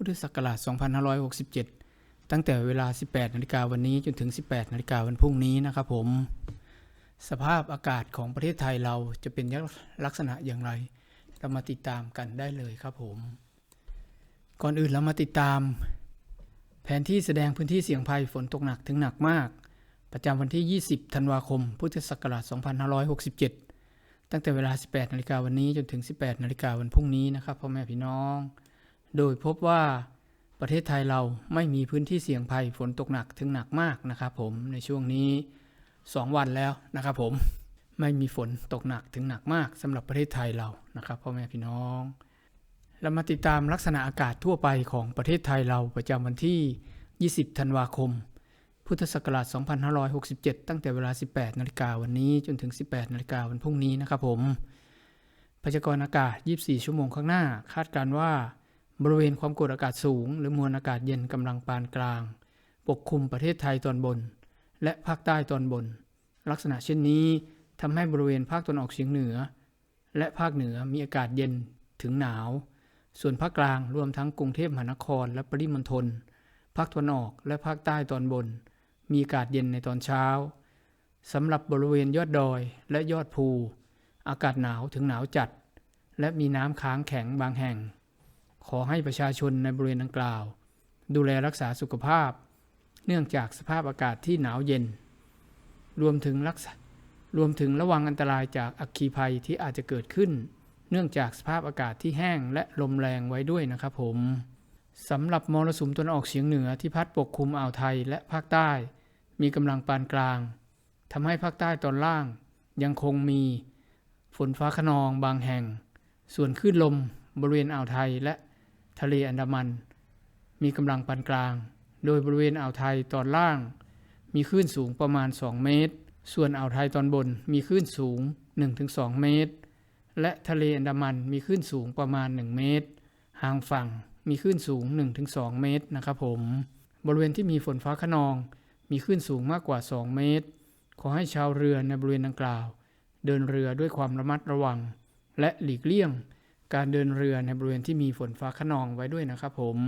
พุทธศักราช 2567 ตั้งแต่เวลา 18 นาฬิกาวันนี้จนถึง 18 นาฬิกาวันพรุ่งนี้นะครับผม สภาพอากาศของประเทศไทยเราจะเป็นลักษณะอย่างไร เรามาติดตามกันได้เลยครับผม ก่อนอื่นเรามาติดตาม แผนที่แสดงพื้นที่เสี่ยงภัยฝนตกหนักถึงหนักมาก ประจำวันที่ 20 ธันวาคม พุทธศักราช 2567 ตั้งแต่เวลา 18 นาฬิกาวันนี้จนถึง 18 นาฬิกาวันพรุ่งนี้นะครับพ่อแม่พี่น้อง โดยพบว่าประเทศไทยเราไม่มีพื้นที่เสี่ยงภัยฝนตกหนักถึงหนักมากนะครับผมในช่วงนี้ 2 วันแล้วนะครับผมไม่มีฝนตกหนักถึงหนักมากสำหรับประเทศไทยเรานะครับพ่อแม่พี่น้อง เรามาติดตามลักษณะอากาศทั่วไปของประเทศไทยเราประจำวันที่ 20 ธันวาคม พุทธศักราช 2567 ตั้งแต่เวลา 18 นาฬิกาวันนี้จนถึง 18 นาฬิกาวันพรุ่งนี้นะครับผมพยากรณ์อากาศ 24 ชั่วโมงข้างหน้า คาดการณ์ว่า บริเวณความกดอากาศสูง หรือมวลอากาศเย็นกำลังปานกลาง ปกคลุมประเทศไทยตอนบน และภาคใต้ตอนบน ลักษณะเช่นนี้ทำให้บริเวณภาคตะวันออกเฉียงเหนือ และภาคเหนือมีอากาศเย็นถึงหนาว ส่วนภาคกลางรวมทั้งกรุงเทพมหานครและปริมณฑลภาคตะวันออกและภาคใต้ตอนบน มีอากาศเย็นในตอนเช้าสำหรับบริเวณยอดดอยและยอดภู อากาศหนาวถึงหนาวจัด และมีน้ำค้างแข็งบางแห่ง ขอให้ประชาชนในบริเวณดังกล่าว ดูแลรักษาสุขภาพ เนื่องจากสภาพอากาศที่หนาวเย็น รวมถึงรักษารวมถึงระวังอันตรายจากอัคคีภัยที่อาจจะเกิดขึ้น เนื่องจากสภาพอากาศที่แห้งและลมแรงไว้ด้วยนะครับผมสำหรับมรสุมตะวันออกเฉียงเหนือที่พัดปกคลุมอ่าวไทยและภาคใต้ มีกำลังปานกลางทำให้ภาคใต้ตอนล่าง ยังคงมีฝนฟ้าขนองบางแห่ง ส่วนคลื่นลมบริเวณอ่าวไทยและ ทะเลอันดามัน มีกำลังปานกลาง โดยบริเวณอ่าวไทยตอนล่าง มีคลื่นสูงประมาณ 2 เมตร ส่วนอ่าวไทยตอนบนมีคลื่นสูง 1-2 เมตร และทะเลอันดามันมีคลื่นสูงประมาณ 1 เมตร ห่างฝั่งมีคลื่นสูง 1-2 เมตรนะครับผม บริเวณที่มีฝนฟ้าขนอง มีคลื่นสูงมากกว่า 2 เมตร ขอให้ชาวเรือในบริเวณดังกล่าว เดินเรือด้วยความระมัดระวัง และหลีกเลี่ยง การเดินเรือในบริเวณที่มีฝนฟ้าขนองไว้ด้วยนะครับผม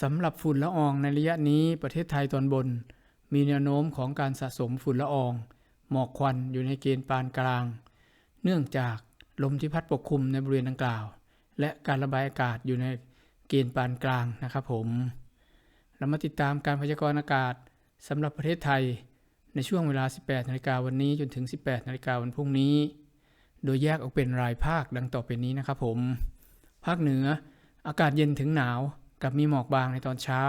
สำหรับฝุ่นละอองในระยะนี้ประเทศไทยตอนบน มีแนวโน้มของการสะสมฝุ่นละออง หมอกควันอยู่ในเกณฑ์ปานกลาง เนื่องจากลมที่พัดปกคลุมในบริเวณดังกล่าว และการระบายอากาศอยู่ในเกณฑ์ปานกลางนะครับผม เรามาติดตามการพยากรณ์อากาศสำหรับประเทศไทย ในช่วงเวลา 18นาฬิกาวันนี้จนถึง 18นาฬิกาวันพรุ่งนี้ โดยแยกออกเป็นรายภาคดังต่อไปนี้นะครับผม ภาคเหนือ อากาศเย็นถึงหนาว กับมีหมอกบางในตอนเช้า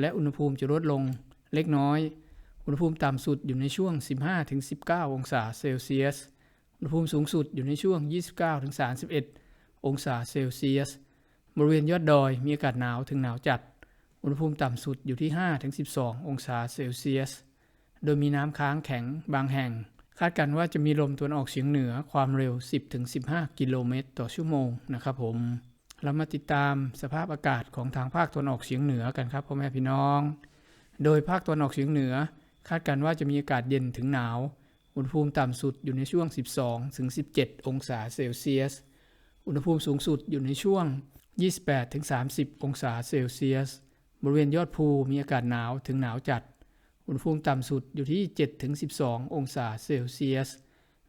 และอุณหภูมิจะลดลงเล็กน้อย อุณหภูมิต่ำสุดอยู่ในช่วง 15-19 องศาเซลเซียส อุณหภูมิสูงสุดอยู่ในช่วง 29-31 องศาเซลเซียส บริเวณยอดดอยมีอากาศหนาวถึงหนาวจัด อุณหภูมิต่ำสุดอยู่ที่ 5-12 องศาเซลเซียส โดยมีน้ำค้างแข็งบางแห่ง คาดการณ์ว่าจะมีลมตะวันออกเฉียงเหนือความเร็ว 10-15 กิโลเมตรต่อชั่วโมงนะครับผมเรามาติดตามสภาพอากาศของทางภาคตะวันออกเฉียงเหนือกันครับพ่อแม่พี่น้อง โดยภาคตะวันออกเฉียงเหนือ คาดการณ์ว่าจะมีอากาศเย็นถึงหนาว อุณหภูมิต่ำสุดอยู่ในช่วง 12-17 องศาเซลเซียส อุณหภูมิสูงสุดอยู่ในช่วง 28-30 องศาเซลเซียส บริเวณยอดภูมีอากาศหนาวถึงหนาวจัด อุณหภูมิต่ำสุดอยู่ที่ 7-12 องศาเซลเซียส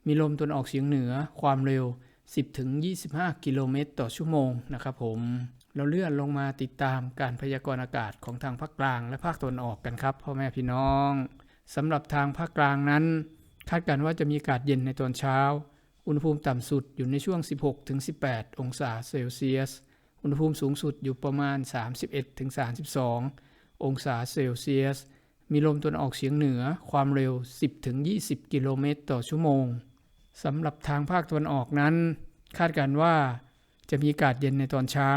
มีลมตะวันออกเฉียงเหนือความเร็ว 10ถึง25 กิโลเมตรต่อชั่วโมงนะครับผมเราเลื่อนลงมาติดตามการพยากรณ์อากาศของทางภาคกลางและภาคตะวันออกกันครับพ่อแม่พี่น้องสำหรับทางภาคกลางนั้น คาดการณ์ว่าจะมีอากาศเย็นในตอนเช้า อุณหภูมิต่ำสุดอยู่ในช่วง 16ถึง18 องศาเซลเซียส อุณหภูมิสูงสุดอยู่ประมาณ 31ถึง32 องศาเซลเซียส มีลมตะวันออกเฉียงเหนือความเร็ว 10ถึง20 กิโลเมตรต่อชั่วโมงสำหรับทางภาคตะวันออกนั้น คาดการณ์ว่าจะมีอากาศเย็นในตอนเช้า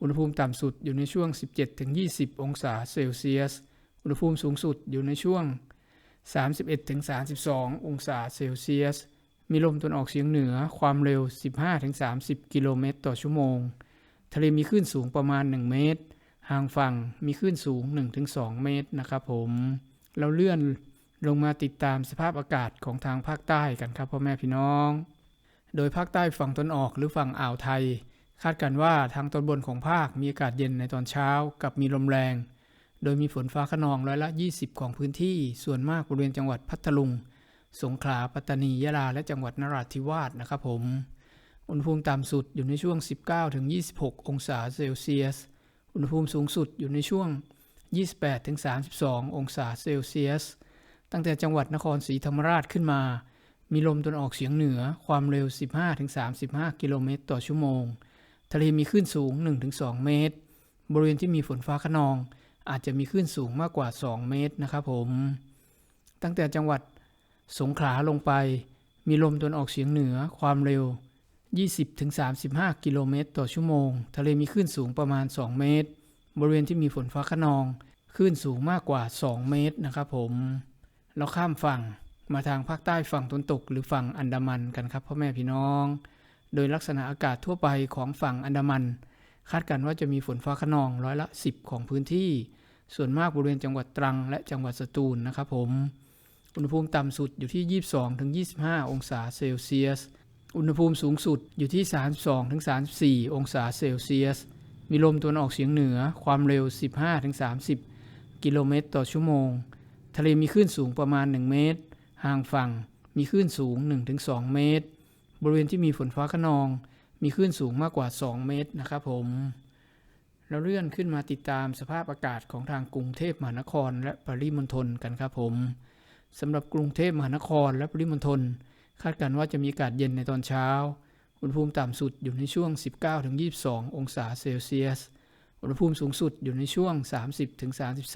อุณหภูมิต่ำสุดอยู่ในช่วง 17ถึง20 องศาเซลเซียส อุณหภูมิสูงสุดอยู่ในช่วง 31ถึง32 องศาเซลเซียส มีลมตะวันออกเฉียงเหนือความเร็ว 15ถึง30 กิโลเมตรต่อชั่วโมง ทะเลมีคลื่นสูงประมาณ 1 เมตร ห่างฝั่งมีคลื่นสูง 1-2 เมตรนะครับผม เราเลื่อนลงมาติดตามสภาพอากาศของทางภาคใต้กันครับพ่อแม่พี่น้อง โดยภาคใต้ฝั่งตนออกหรือฝั่งอ่าวไทย คาดกันว่าทางตอนบนของภาคมีอากาศเย็นในตอนเช้ากับมีลมแรง โดยมีฝนฟ้าขนองร้อยละ 20 ของพื้นที่ ส่วนมากบริเวณจังหวัดพัทลุง สงขลา ปัตตานี ยะลา และจังหวัดนราธิวาสนะครับผม อุณหภูมิต่ำสุดอยู่ในช่วง 19-26 องศาเซลเซียส อุณหภูมิสูงสุดอยู่ในช่วง 28-32 องศาเซลเซียส ตั้งแต่จังหวัดนครศรีธรรมราชขึ้นมา มีลมตะวันออกเฉียงเหนือความเร็ว 15-35 กิโลเมตรต่อชั่วโมง ทะเลมีคลื่นสูง 1-2 เมตร บริเวณที่มีฝนฟ้าขนอง อาจจะมีคลื่นสูงมากกว่า 2 เมตรนะครับผม ตั้งแต่จังหวัดสงขลาลงไป มีลมตะวันออกเฉียงเหนือความเร็ว 20-35 กิโลเมตรต่อชั่วโมง ทะเลมีคลื่นสูงประมาณ 2 เมตร บริเวณที่มีฝนฟ้าขนอง คลื่นสูงมากกว่า 2 เมตรนะครับผม เราข้ามฝั่งมาทางภาคใต้ฝั่งตนตก หรือฝั่งอันดามันกันครับพ่อแม่พี่น้อง โดยลักษณะอากาศทั่วไปของฝั่งอันดามัน คาดกันว่าจะมีฝนฟ้าขนองร้อยละ 10 ของพื้นที่ ส่วนมากบริเวณจังหวัดตรัง และจังหวัดสตูลนะครับผม อุณหภูมิต่ำสุดอยู่ที่ 22-25 องศาเซลเซียส อุณหภูมิสูงสุดอยู่ที่ 32-34 องศาเซลเซียส มีลมตะวันออกเฉียงเหนือความเร็ว 15-30 กิโลเมตรต่อชั่วโมง ทะเลมีคลื่นสูงประมาณ 1 เมตร ห่างฝั่งมีคลื่นสูง 1-2 เมตร บริเวณที่มีฝนฟ้าขนอง มีคลื่นสูงมากกว่า 2 เมตรนะครับผมเราเลื่อนขึ้นมาติดตามสภาพอากาศของทางกรุงเทพมหานครและปริมณฑลกันครับผมสำหรับกรุงเทพมหานครและปริมณฑล คาดการณ์ว่าจะมีอากาศเย็นในตอนเช้า อุณหภูมิต่ำสุดอยู่ในช่วง 19-22 องศาเซลเซียส อุณหภูมิสูงสุดอยู่ในช่วง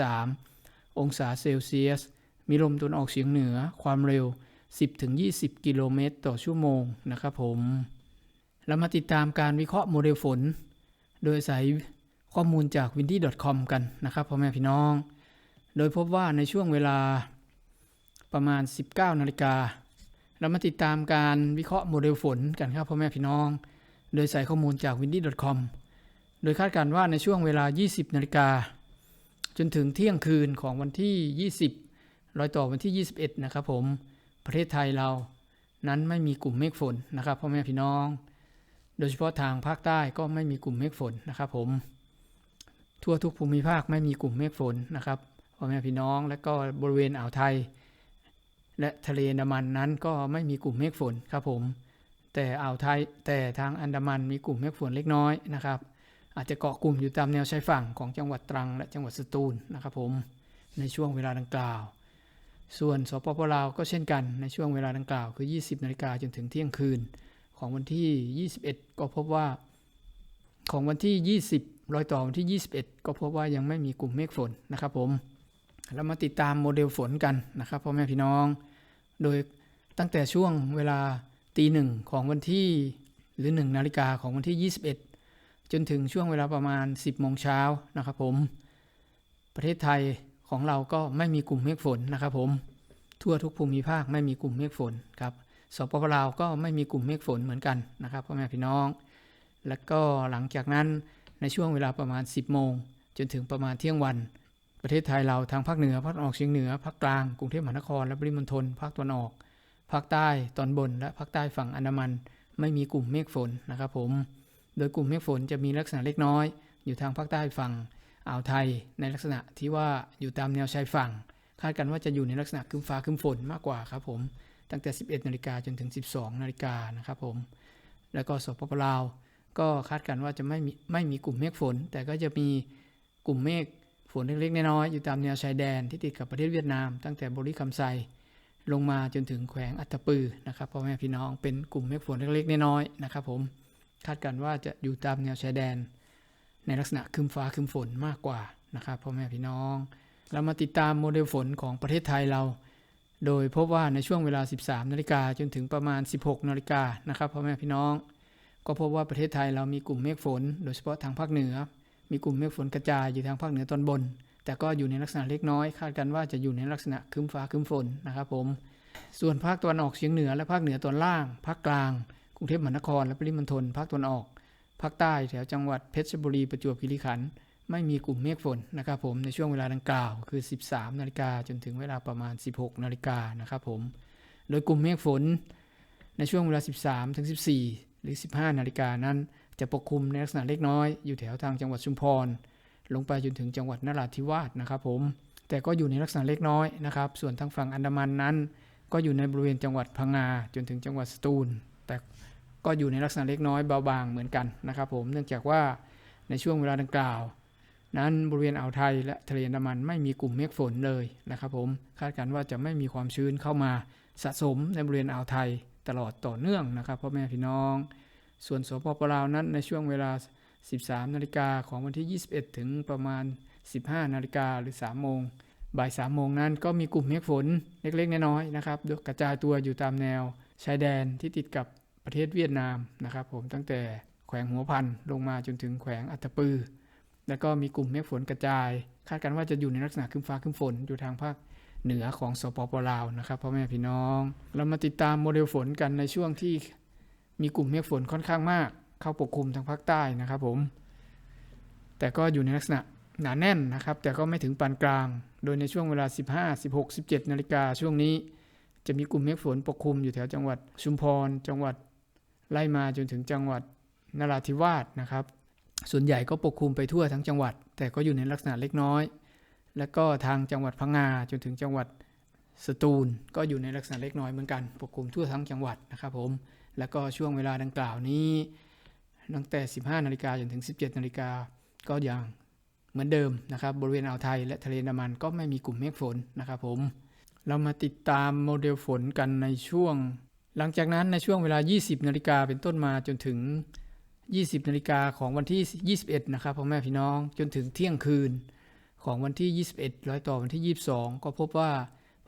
30-33 องศาเซลเซียส มีลมตะวันออกเฉียงเหนือ ความเร็ว 10-20 กิโลเมตรต่อชั่วโมงนะครับผมเรามาติดตามการวิเคราะห์โมเดลฝน โดยอาศัยข้อมูลจาก windy.com กันนะครับพ่อแม่พี่น้อง โดยพบว่าในช่วงเวลาประมาณ 19นาฬิกา เรามาติดตามการวิเคราะห์โมเดลฝนกันครับพ่อแม่พี่น้อง โดยใส่ข้อมูลจาก windy.com โดยคาดการณ์ว่าในช่วงเวลา 20 นาฬิกา จนถึงเที่ยงคืนของวันที่ 20 รอยต่อวันที่ 21 นะครับผม ประเทศไทยเรานั้นไม่มีกลุ่มเมฆฝนนะครับพ่อแม่พี่น้อง โดยเฉพาะทางภาคใต้ก็ไม่มีกลุ่มเมฆฝนนะครับผม ทั่วทุกภูมิภาคไม่มีกลุ่มเมฆฝนนะครับพ่อแม่พี่น้อง และก็บริเวณอ่าวไทย และทะเลอันดามันนั้นก็ไม่มีกลุ่มเมฆฝนครับผม แต่อ่าวไทยแต่ทางอันดามันมีกลุ่มเมฆฝนเล็กน้อยนะครับ อาจจะเกาะกลุ่มอยู่ตามแนวชายฝั่งของจังหวัดตรัง และจังหวัดสตูลนะครับผมในช่วงเวลาดังกล่าว ส่วนสปปลาวก็เช่นกันในช่วงเวลาดังกล่าวคือ 20นาฬิกาจนถึงเที่ยงคืน ของวันที่ 21 ก็พบว่า ของวันที่ 20 รอยต่อวันที่ 21 ก็พบว่ายังไม่มีกลุ่มเมฆฝนนะครับผมเรามาติดตามโมเดลฝนกันนะครับพ่อแม่พี่น้อง โดยตั้งแต่ช่วงเวลาตีหนึ่งของวันที่หรือ 1 นาฬิกาของวันที่ 21 จนถึงช่วงเวลาประมาณ 10 โมงเช้านะครับผม ประเทศไทยของเราก็ไม่มีกลุ่มเมฆฝนนะครับผม ทั่วทุกภูมิภาคไม่มีกลุ่มเมฆฝนครับสปปลาวก็ไม่มีกลุ่มเมฆฝนเหมือนกันนะครับพ่อแม่พี่น้อง แล้วก็หลังจากนั้นในช่วงเวลาประมาณ 10 โมง จนถึงประมาณเที่ยงวัน ประเทศไทยเราทางภาคเหนือภาคออกเฉียงเหนือภาคกลางกรุงเทพมหานครและปริมณฑลภาคตะวันออก ภาคใต้ตอนบน และภาคใต้ฝั่งอันดามัน ไม่มีกลุ่มเมฆฝนนะครับผมโดยกลุ่มเมฆฝนจะมีลักษณะเล็กน้อย อยู่ทางภาคใต้ฝั่งอ่าวไทย ในลักษณะที่ว่าอยู่ตามแนวชายฝั่ง คาดกันว่าจะอยู่ในลักษณะคึมฟ้าคึมฝนมากกว่าครับผมตั้งแต่ 11นาฬิกาจนถึง 12นาฬิกานะครับผมและก็สปปลาวก็คาดการณ์ว่าจะไม่มีไม่มีกลุ่มเมฆฝน แต่ก็จะมีกลุ่มเมฆ ฝนเล็กๆ น้อยๆ อยู่ตามแนวชายแดนที่ติดกับประเทศเวียดนาม ตั้งแต่บริคำไซลงมาจนถึงแขวงอัตตปือนะครับพ่อแม่พี่น้องเป็นกลุ่มเมฆฝนเล็กๆ น้อยๆ นะครับผม คาดการณ์ว่าจะอยู่ตามแนวชายแดน ในลักษณะครึมฟ้าครึมฝนมากกว่านะครับพ่อแม่พี่น้อง เรามาติดตามโมเดลฝนของประเทศไทยเรา โดยพบว่าในช่วงเวลา 13 นาฬิกาจนถึงประมาณ 16 นาฬิกานะครับพ่อแม่พี่น้อง ก็พบว่าประเทศไทยเรามีกลุ่มเมฆฝน โดยเฉพาะทางภาคเหนือ มีกลุ่มเมฆฝนกระจายอยู่ทางภาคเหนือตอนบน แต่ก็อยู่ในลักษณะเล็กน้อย คาดกันว่าจะอยู่ในลักษณะคึ้มฟ้าคึ้มฝนนะครับผม ส่วนภาคตะวันออกเฉียงเหนือและภาคเหนือตอนล่าง ภาคกลาง กรุงเทพมหานคร และปริมณฑล ภาคตะวันออก ภาคใต้แถวจังหวัดเพชรบุรีประจวบคีรีขันธ์ไม่มีกลุ่มเมฆฝนนะครับผมในช่วงเวลาดังกล่าวคือ 13 นาฬิกาจนถึงเวลาประมาณ 16 นาฬิกานะครับผม โดยกลุ่มเมฆฝนในช่วงเวลา 13ถึง14 หรือ 15 นาฬิกานั้น จะปกคลุมในลักษณะเล็กน้อย อยู่แถวทางจังหวัดชุมพร ลงไปจนถึงจังหวัดนราธิวาสนะครับผมแต่ก็อยู่ในลักษณะเล็กน้อยนะครับ ส่วนทางฝั่งอันดามันนั้น ก็อยู่ในบริเวณจังหวัดพังงาจนถึงจังหวัดสตูล แต่ก็อยู่ในลักษณะเล็กน้อยเบาบางเหมือนกันนะครับผมเนื่องจากว่าในช่วงเวลาดังกล่าว นั้นบริเวณอ่าวไทยและทะเลอันดามันไม่มีกลุ่มเมฆฝนเลยนะครับผมคาดการณ์ว่าจะไม่มีความชื้นเข้ามาสะสมในบริเวณอ่าวไทยตลอดต่อเนื่องนะครับพ่อแม่พี่น้อง ส่วนสปปลาวนั้นในช่วงเวลา 13 นาฬิกาของวันที่ 21 ถึงประมาณ 15 นาฬิกาหรือ 3 โมง บ่าย 3 โมงนั้นก็มีกลุ่มเมฆฝนเล็กๆ น้อยๆนะครับกระจายตัวอยู่ตามแนว ชายแดนที่ติดกับประเทศเวียดนามนะครับผมตั้งแต่แขวงหัวพันลงมาจนถึงแขวงอัตปือ แล้วก็มีกลุ่มเมฆฝนกระจาย คาดกันว่าจะอยู่ในลักษณะคึมฟ้าคึมฝนอยู่ทางภาคเหนือของสปปลาวนะครับพ่อแม่พี่น้อง เรามาติดตามโมเดลฝนกันในช่วงที่ มีกลุ่มเมฆฝนค่อนข้างมาก เข้าปกคลุมทางภาคใต้นะครับผม แต่ก็อยู่ในลักษณะหนาแน่นนะครับ แต่ก็ไม่ถึงปานกลาง โดยในช่วงเวลา 15 16 17 นาฬิกาช่วงนี้ จะมีกลุ่มเมฆฝนปกคลุมอยู่แถวจังหวัดชุมพร จังหวัดไล่มาจนถึงจังหวัดนราธิวาสนะครับ ส่วนใหญ่ก็ปกคลุมไปทั่วทั้งจังหวัด แต่ก็อยู่ในลักษณะเล็กน้อย และก็ทางจังหวัดพังงาจนถึงจังหวัด สตูลก็อยู่ในลักษณะเล็กน้อยเหมือนกัน ปกคลุมทั่วทั้งจังหวัดนะครับผม แล้วก็ช่วงเวลาดังกล่าวนี้ตั้งแต่ 15 นาฬิกาจนถึง 17 นาฬิกาก็ยังเหมือนเดิมนะครับ บริเวณอ่าวไทยและทะเลอันดามันก็ไม่มีกลุ่มเมฆฝนนะครับผม เรามาติดตามโมเดลฝนกันในช่วง หลังจากนั้นในช่วงเวลา 20 นาฬิกาเป็นต้นมาจนถึง 20 นาฬิกาของวันที่ 21 นะครับพ่อแม่พี่น้องจนถึงเที่ยงคืนของวันที่ 21 ร้อยต่อวันที่ 22 ก็พบว่า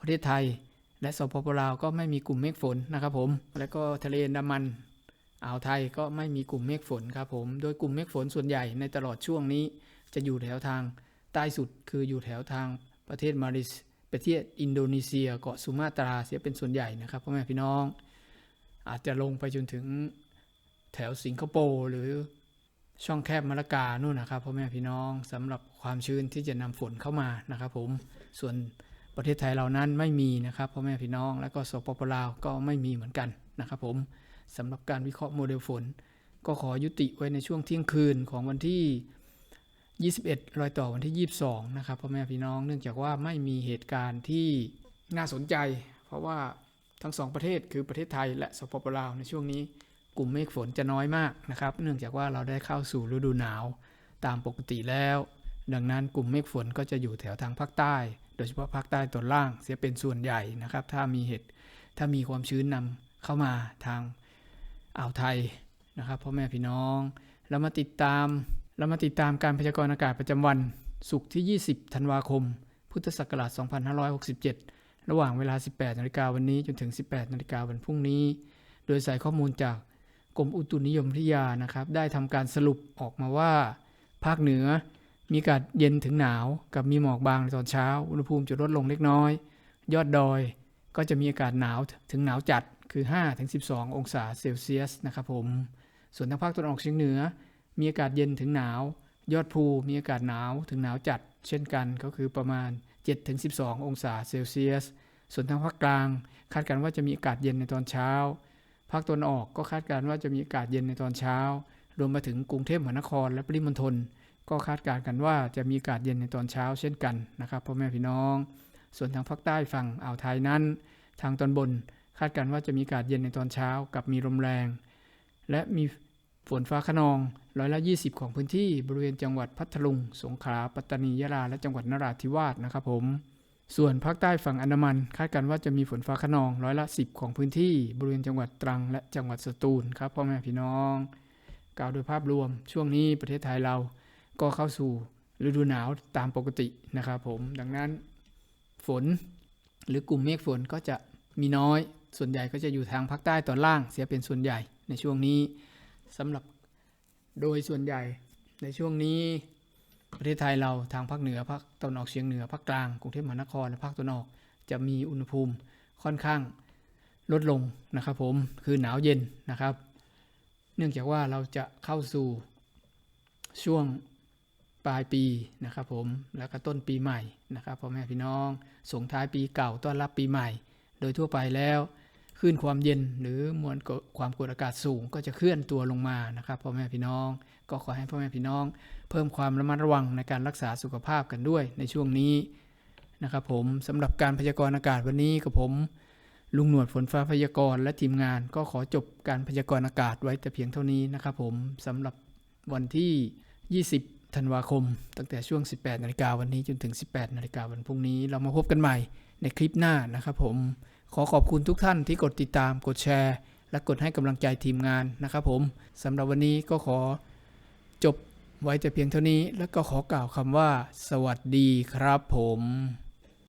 ประเทศไทย และสปปลาวก็ไม่มีกลุ่มเมฆฝนนะครับผม และก็ทะเลอันดามันอ่าวไทยก็ไม่มีกลุ่มเมฆฝนครับผม โดยกลุ่มเมฆฝนส่วนใหญ่ในตลอดช่วงนี้ จะอยู่แถวทางใต้สุดคืออยู่แถวทางประเทศมาเลเซียประเทศอินโดนีเซียเกาะสุมาตราเสียเป็นส่วนใหญ่นะครับพ่อแม่พี่น้อง อาจจะลงไปจนถึงแถวสิงคโปร์หรือช่องแคบมะละกานู่นนะครับพ่อแม่พี่น้องสำหรับความชื้นที่จะนำฝนเข้ามานะครับผมส่วน ประเทศไทยเรานั้นไม่มีนะครับพ่อแม่พี่น้องแล้วก็สปปลาวก็ไม่มีเหมือนกันนะครับผมสำหรับการวิเคราะห์โมเดลฝน ก็ขอยุติไว้ในช่วงเที่ยงคืนของวันที่ 21 รอยต่อวันที่ 22 นะครับพ่อแม่พี่น้องเนื่องจากว่าไม่มีเหตุการณ์ที่น่าสนใจ เพราะว่าทั้งสองประเทศคือประเทศไทยและสปปลาวในช่วงนี้กลุ่มเมฆฝนจะน้อยมากนะครับ เนื่องจากว่าเราได้เข้าสู่ฤดูหนาวตามปกติแล้ว ดังนั้นกลุ่มเมฆฝนก็จะอยู่แถวทางภาคใต้ โดยเฉพาะภาคใต้ตอนล่างเสียเป็นส่วนใหญ่นะครับ ถ้ามีเหตุถ้ามีความชื้นนำเข้ามาทางอ่าวไทยนะครับพ่อแม่พี่น้อง เรามาติดตามเรามาติดตามการพยากรณ์อากาศประจำวันศุกร์ที่ 20 ธันวาคม พุทธศักราช 2567 ระหว่างเวลา 18 นาฬิกาวันนี้จนถึง 18 นาฬิกาวันพรุ่งนี้ โดยใส่ข้อมูลจากกรมอุตุนิยมวิทยานะครับ ได้ทำการสรุปออกมาว่า ภาคเหนือ มีอากาศเย็นถึงหนาวกับมีหมอกบางในตอนเช้า อุณหภูมิจะลดลงเล็กน้อย ยอดดอยก็จะมีอากาศหนาวถึงหนาวจัดคือ 5-12 องศาเซลเซียสนะครับผม ส่วนทางภาคตะวันออกเฉียงเหนือ มีอากาศเย็นถึงหนาว ยอดภูมีอากาศหนาวถึงหนาวจัด เช่นกันก็คือประมาณ 7-12 องศาเซลเซียส ส่วนทางภาคกลาง คาดการณ์ว่าจะมีอากาศเย็นในตอนเช้า ภาคตะวันออกก็คาดการณ์ว่าจะมีอากาศเย็นในตอนเช้า รวมมาถึงกรุงเทพมหานครและปริมณฑล ก็คาดการณ์กันว่าจะมีอากาศเย็นในตอนเช้าเช่นกันนะครับพ่อแม่พี่น้อง ส่วนทางภาคใต้ฝั่งอ่าวไทยนั้น ทางตอนบนคาดการณ์ว่าจะมีอากาศเย็นในตอนเช้ากับมีลมแรง และมีฝนฟ้าขนองร้อยละ 20 ของพื้นที่บริเวณจังหวัดพัทลุง สงขลา ปัตตานี ยะลา และจังหวัดนราธิวาสนะครับผม ส่วนภาคใต้ฝั่งอันดามัน คาดการณ์ว่าจะมีฝนฟ้าขนองร้อยละ 10 ของพื้นที่ บริเวณจังหวัดตรัง และจังหวัดสตูลครับพ่อแม่พี่น้อง กล่าวโดยภาพรวม ช่วงนี้ประเทศไทยเรา ก็เข้าสู่ฤดูหนาวตามปกตินะครับผมดังนั้นฝนหรือกลุ่มเมฆฝนก็จะมีน้อย ส่วนใหญ่ก็จะอยู่ทางภาคใต้ตอนล่างเสียเป็นส่วนใหญ่ในช่วงนี้สำหรับโดยส่วนใหญ่ในช่วงนี้ประเทศไทยเราทางภาคเหนือภาคตะวันออกเฉียงเหนือภาคกลางกรุงเทพมหานครและภาคตะวันออก จะมีอุณหภูมิค่อนข้างลดลงนะครับผมคือหนาวเย็นนะครับ เนื่องจากว่าเราจะเข้าสู่ช่วง ปลายปีนะครับผมแล้วก็ต้นปีใหม่นะครับพ่อแม่พี่น้องส่งท้ายปีเก่าต้อนรับปีใหม่ โดยทั่วไปแล้วคลื่นความเย็นหรือมวลความกดอากาศสูงก็จะเคลื่อนตัวลงมานะครับพ่อแม่พี่น้อง ก็ขอให้พ่อแม่พี่น้อง เพิ่มความระมัดระวังในการรักษาสุขภาพกันด้วยในช่วงนี้นะครับผมสำหรับการพยากรณ์อากาศวันนี้กับผมลุงหนวดฝนฟ้าพยากรณ์และทีมงานก็ขอจบการพยากรณ์อากาศไว้แต่เพียงเท่านี้นะครับผมสำหรับวันที่ 20 ธันวาคม ตั้งแต่ช่วง 18นาฬิกาวันนี้จนถึง 18นาฬิกาวันพรุ่งนี้เรามาพบกันใหม่ในคลิปหน้านะครับผม ขอขอบคุณทุกท่านที่กดติดตามกดแชร์ และกดให้กำลังใจทีมงานนะครับผมสำหรับวันนี้ก็ขอจบไว้แต่เพียงเท่านี้ แล้วก็ขอกล่าวคำว่า สวัสดีครับผม